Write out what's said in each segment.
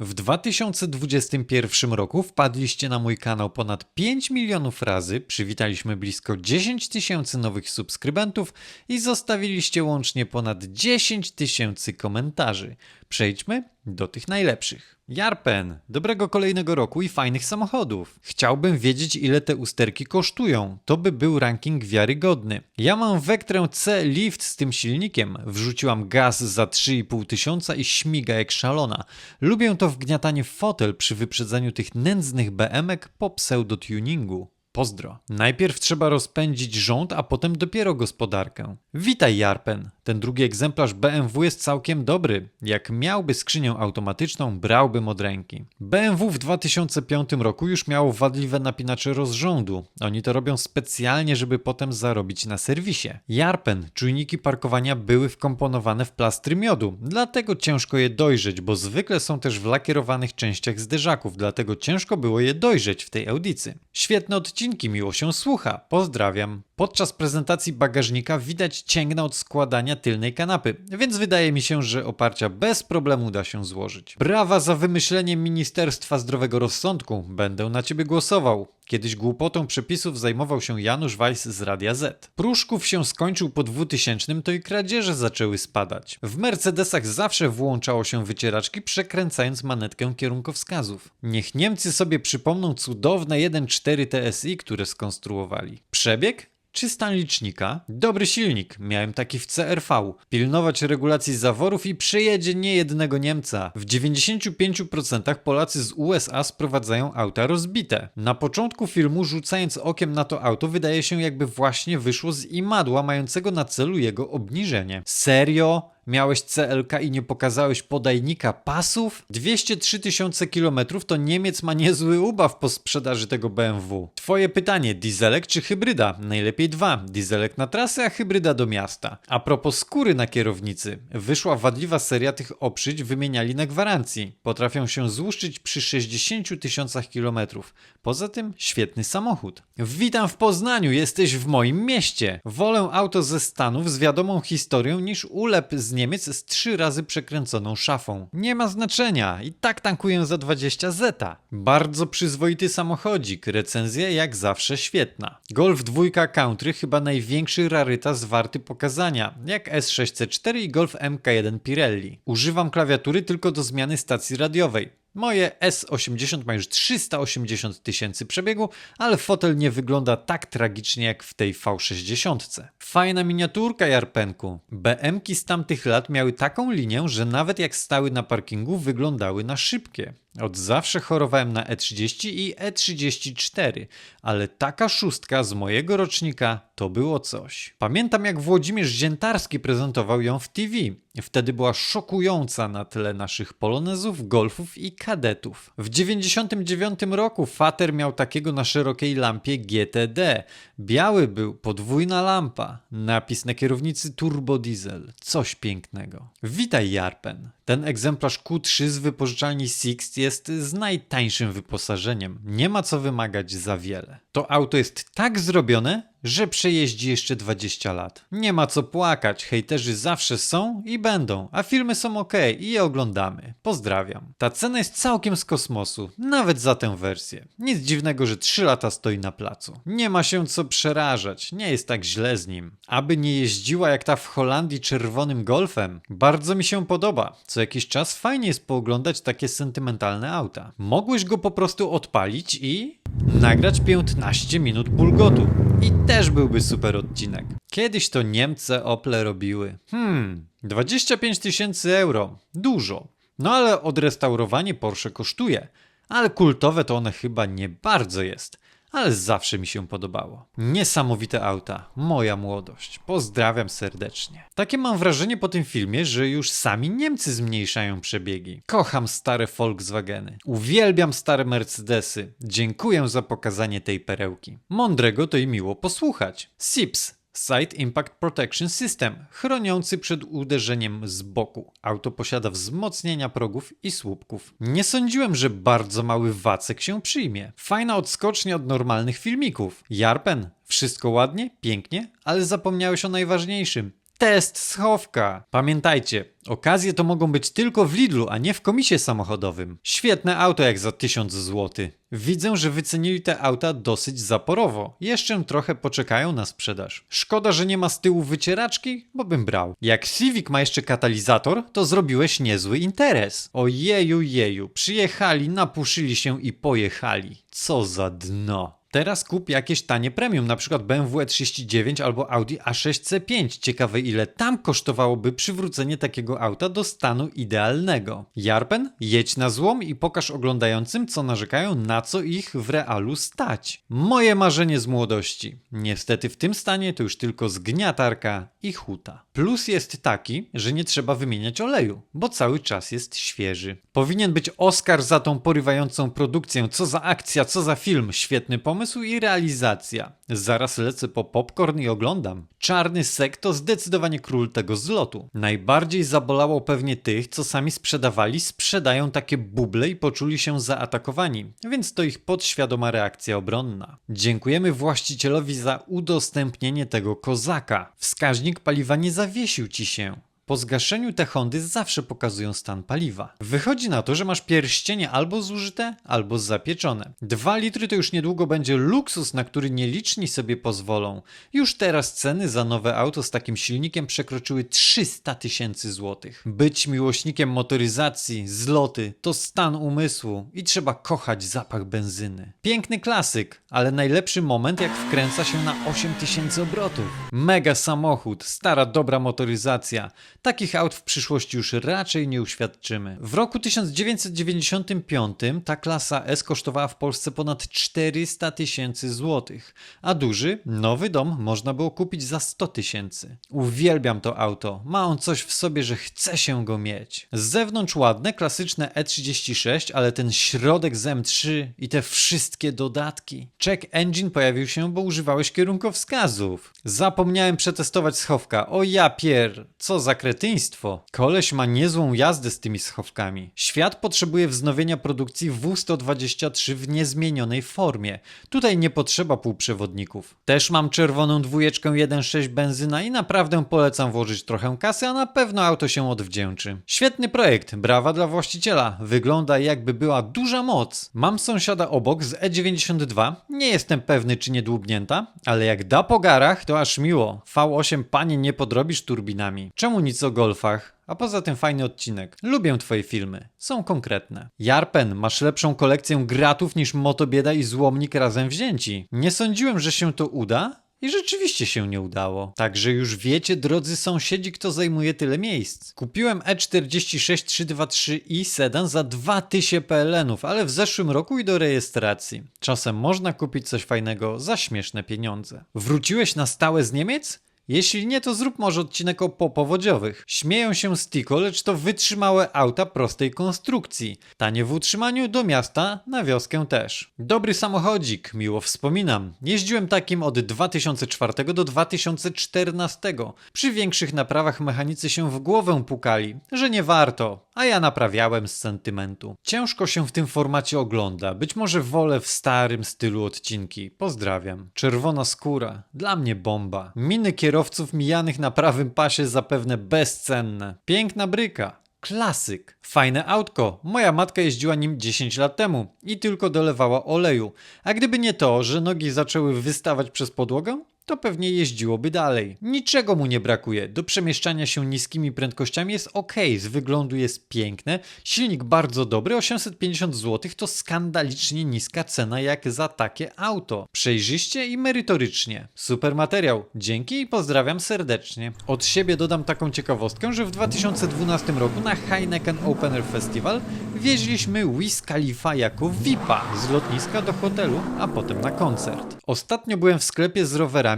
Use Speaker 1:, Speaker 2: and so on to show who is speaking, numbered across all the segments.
Speaker 1: W 2021 roku wpadliście na mój kanał ponad 5 milionów razy, przywitaliśmy blisko 10 tysięcy nowych subskrybentów i zostawiliście łącznie ponad 10 tysięcy komentarzy. Przejdźmy do tych najlepszych. Jarpen, dobrego kolejnego roku i fajnych samochodów. Chciałbym wiedzieć, ile te usterki kosztują. To by był ranking wiarygodny. Ja mam Vectrę C Lift z tym silnikiem. Wrzuciłam gaz za 3,5 tysiąca i śmiga jak szalona. Lubię to wgniatanie w fotel przy wyprzedzaniu tych nędznych BM-ek po pseudo-tuningu. Pozdro. Najpierw trzeba rozpędzić rząd, a potem dopiero gospodarkę. Witaj, Jarpen. Ten drugi egzemplarz BMW jest całkiem dobry. Jak miałby skrzynię automatyczną, brałbym od ręki. BMW w 2005 roku już miało wadliwe napinacze rozrządu. Oni to robią specjalnie, żeby potem zarobić na serwisie. Jarpen, czujniki parkowania były wkomponowane w plastry miodu, dlatego ciężko je dojrzeć, bo zwykle są też w lakierowanych częściach zderzaków, dlatego ciężko było je dojrzeć w tej audycji. Świetne odcinki, miło się słucha. Pozdrawiam. Podczas prezentacji bagażnika widać cięgna od składania tylnej kanapy, więc wydaje mi się, że oparcia bez problemu da się złożyć. Brawa za wymyślenie Ministerstwa Zdrowego Rozsądku. Będę na ciebie głosował. Kiedyś głupotą przepisów zajmował się Janusz Weiss z Radia Z. Pruszków się skończył po 2000, to i kradzieże zaczęły spadać. W Mercedesach zawsze włączało się wycieraczki, przekręcając manetkę kierunkowskazów. Niech Niemcy sobie przypomną cudowne 1.4 TSI, które skonstruowali. Przebieg? Czy stan licznika? Dobry silnik, miałem taki w CRV. Pilnować regulacji zaworów i przejedzie niejednego Niemca. W 95% Polacy z USA sprowadzają auta rozbite. Na początku filmu, rzucając okiem na to auto, wydaje się jakby właśnie wyszło z imadła mającego na celu jego obniżenie. Serio? Miałeś CLK i nie pokazałeś podajnika pasów? 203 tysiące kilometrów to Niemiec ma niezły ubaw po sprzedaży tego BMW. Twoje pytanie, dieselek czy hybryda? Najlepiej dwa. Dieselek na trasę, a hybryda do miasta. A propos skóry na kierownicy. Wyszła wadliwa seria tych oprzyć wymieniali na gwarancji. Potrafią się złuszczyć przy 60 tysiącach kilometrów. Poza tym świetny samochód. Witam w Poznaniu, jesteś w moim mieście. Wolę auto ze Stanów z wiadomą historią niż ulep z Niemiec z trzy razy przekręconą szafą. Nie ma znaczenia, i tak tankuję za 20 zeta. Bardzo przyzwoity samochodzik, recenzja jak zawsze świetna. Golf 2 Country chyba największy rarytas warty pokazania, jak S6C4 i Golf MK1 Pirelli. Używam klawiatury tylko do zmiany stacji radiowej. Moje S80 ma już 380 tysięcy przebiegu, ale fotel nie wygląda tak tragicznie jak w tej V60. Fajna miniaturka, Jarpenku. BMki z tamtych lat miały taką linię, że nawet jak stały na parkingu, wyglądały na szybkie. Od zawsze chorowałem na E30 i E34, ale taka szóstka z mojego rocznika to było coś. Pamiętam jak Włodzimierz Ziętarski prezentował ją w TV. Wtedy była szokująca na tle naszych polonezów, golfów i kadetów. W 99 roku Fater miał takiego na szerokiej lampie GTD. Biały był, podwójna lampa, napis na kierownicy turbo diesel. Coś pięknego. Witaj Jarpen. Ten egzemplarz Q3 z wypożyczalni Sixt jest z najtańszym wyposażeniem. Nie ma co wymagać za wiele. To auto jest tak zrobione, że przejeździ jeszcze 20 lat. Nie ma co płakać, hejterzy zawsze są i będą, a filmy są ok i je oglądamy. Pozdrawiam. Ta cena jest całkiem z kosmosu, nawet za tę wersję. Nic dziwnego, że 3 lata stoi na placu. Nie ma się co przerażać, nie jest tak źle z nim. Aby nie jeździła jak ta w Holandii czerwonym golfem. Bardzo mi się podoba. Co jakiś czas fajnie jest pooglądać takie sentymentalne auta. Mogłeś go po prostu odpalić i nagrać 15 minut bulgotu. I też byłby super odcinek. Kiedyś to Niemcy Ople robiły. Hmm, 25 tysięcy euro. Dużo. No ale odrestaurowanie Porsche kosztuje. Ale kultowe to one chyba nie bardzo jest. Ale zawsze mi się podobało. Niesamowite auta. Moja młodość. Pozdrawiam serdecznie. Takie mam wrażenie po tym filmie, że już sami Niemcy zmniejszają przebiegi. Kocham stare Volkswageny. Uwielbiam stare Mercedesy. Dziękuję za pokazanie tej perełki. Mądrego to i miło posłuchać. SIPS. Side Impact Protection System, chroniący przed uderzeniem z boku. Auto posiada wzmocnienia progów i słupków. Nie sądziłem, że bardzo mały wacek się przyjmie. Fajna odskocznia od normalnych filmików. Jarpen, wszystko ładnie, pięknie, ale zapomniałeś o najważniejszym. Test schowka. Pamiętajcie, okazje to mogą być tylko w Lidlu, a nie w komisie samochodowym. Świetne auto jak za 1000 zł. Widzę, że wycenili te auta dosyć zaporowo. Jeszcze trochę poczekają na sprzedaż. Szkoda, że nie ma z tyłu wycieraczki, bo bym brał. Jak Civic ma jeszcze katalizator, to zrobiłeś niezły interes. Ojeju jeju, przyjechali, napuszyli się i pojechali. Co za dno. Teraz kup jakieś tanie premium, na przykład BMW E39 albo Audi A6 C5. Ciekawe ile tam kosztowałoby przywrócenie takiego auta do stanu idealnego. Jarpen, jedź na złom i pokaż oglądającym, co narzekają, na co ich w realu stać. Moje marzenie z młodości. Niestety w tym stanie to już tylko zgniatarka i huta. Plus jest taki, że nie trzeba wymieniać oleju, bo cały czas jest świeży. Powinien być Oscar za tą porywającą produkcję. Co za akcja, co za film. Świetny pomysł i realizacja. Zaraz lecę po popcorn i oglądam. Czarny sek to zdecydowanie król tego zlotu. Najbardziej zabolało pewnie tych, co sami sprzedawali, sprzedają takie buble i poczuli się zaatakowani, więc to ich podświadoma reakcja obronna. Dziękujemy właścicielowi za udostępnienie tego kozaka. Wskaźnik paliwa nie zawiesił ci się. Po zgaszeniu te Hondy zawsze pokazują stan paliwa. Wychodzi na to, że masz pierścienie albo zużyte, albo zapieczone. 2 litry to już niedługo będzie luksus, na który nieliczni sobie pozwolą. Już teraz ceny za nowe auto z takim silnikiem przekroczyły 300 tysięcy złotych. Być miłośnikiem motoryzacji, zloty, to stan umysłu i trzeba kochać zapach benzyny. Piękny klasyk, ale najlepszy moment jak wkręca się na 8000 obrotów. Mega samochód, stara dobra motoryzacja. Takich aut w przyszłości już raczej nie uświadczymy. W roku 1995 ta klasa S kosztowała w Polsce ponad 400 tysięcy złotych, a duży, nowy dom można było kupić za 100 tysięcy. Uwielbiam to auto, ma on coś w sobie, że chce się go mieć. Z zewnątrz ładne, klasyczne E36, ale ten środek z M3 i te wszystkie dodatki. Check engine pojawił się, bo używałeś kierunkowskazów. Zapomniałem przetestować schowka. O ja pier, co za kretyństwo. Koleś ma niezłą jazdę z tymi schowkami. Świat potrzebuje wznowienia produkcji W123 w niezmienionej formie. Tutaj nie potrzeba półprzewodników. Też mam czerwoną dwójeczkę 1.6 benzyna i naprawdę polecam włożyć trochę kasy, a na pewno auto się odwdzięczy. Świetny projekt, brawa dla właściciela. Wygląda jakby była duża moc. Mam sąsiada obok z E92. Nie jestem pewny czy nie dłubnięta, ale jak da po garach, to aż miło. V8 panie nie podrobisz turbinami. Czemu nic o golfach? A poza tym fajny odcinek. Lubię twoje filmy. Są konkretne. Jarpen, masz lepszą kolekcję gratów niż Motobieda i Złomnik razem wzięci. Nie sądziłem, że się to uda, i rzeczywiście się nie udało. Także już wiecie, drodzy sąsiedzi, kto zajmuje tyle miejsc. Kupiłem E E46 323i sedan za 2000 PLN-ów, ale w zeszłym roku i do rejestracji. Czasem można kupić coś fajnego za śmieszne pieniądze. Wróciłeś na stałe z Niemiec? Jeśli nie, to zrób może odcinek o popowodziowych. Śmieją się z Tico, lecz to wytrzymałe auta prostej konstrukcji. Tanie w utrzymaniu do miasta, na wioskę też. Dobry samochodzik, miło wspominam. Jeździłem takim od 2004 do 2014. Przy większych naprawach mechanicy się w głowę pukali, że nie warto, a ja naprawiałem z sentymentu. Ciężko się w tym formacie ogląda, być może wolę w starym stylu odcinki. Pozdrawiam. Czerwona skóra, dla mnie bomba. Miny kierowców mijanych na prawym pasie zapewne bezcenne. Piękna bryka. Klasyk. Fajne autko. Moja matka jeździła nim 10 lat temu i tylko dolewała oleju. A gdyby nie to, że nogi zaczęły wystawać przez podłogę, to pewnie jeździłoby dalej. Niczego mu nie brakuje. Do przemieszczania się niskimi prędkościami jest ok, z wyglądu jest piękne, silnik bardzo dobry, 850 zł to skandalicznie niska cena jak za takie auto. Przejrzyście i merytorycznie. Super materiał. Dzięki i pozdrawiam serdecznie. Od siebie dodam taką ciekawostkę, że w 2012 roku na Heineken Open Air Festival wieźliśmy Wiz Khalifa jako VIPa z lotniska do hotelu, a potem na koncert. Ostatnio byłem w sklepie z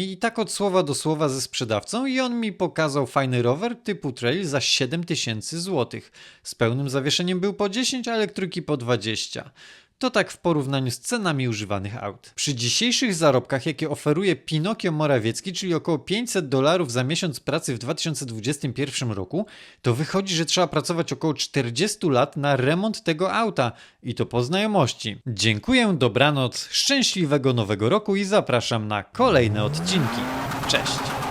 Speaker 1: i tak od słowa do słowa ze sprzedawcą i on mi pokazał fajny rower typu trail za 7000 zł. Z pełnym zawieszeniem był po 10, a elektryki po 20. To tak w porównaniu z cenami używanych aut. Przy dzisiejszych zarobkach, jakie oferuje Pinokio Morawiecki, czyli około 500 dolarów za miesiąc pracy w 2021 roku, to wychodzi, że trzeba pracować około 40 lat na remont tego auta i to po znajomości. Dziękuję, dobranoc, szczęśliwego nowego roku i zapraszam na kolejne odcinki. Cześć!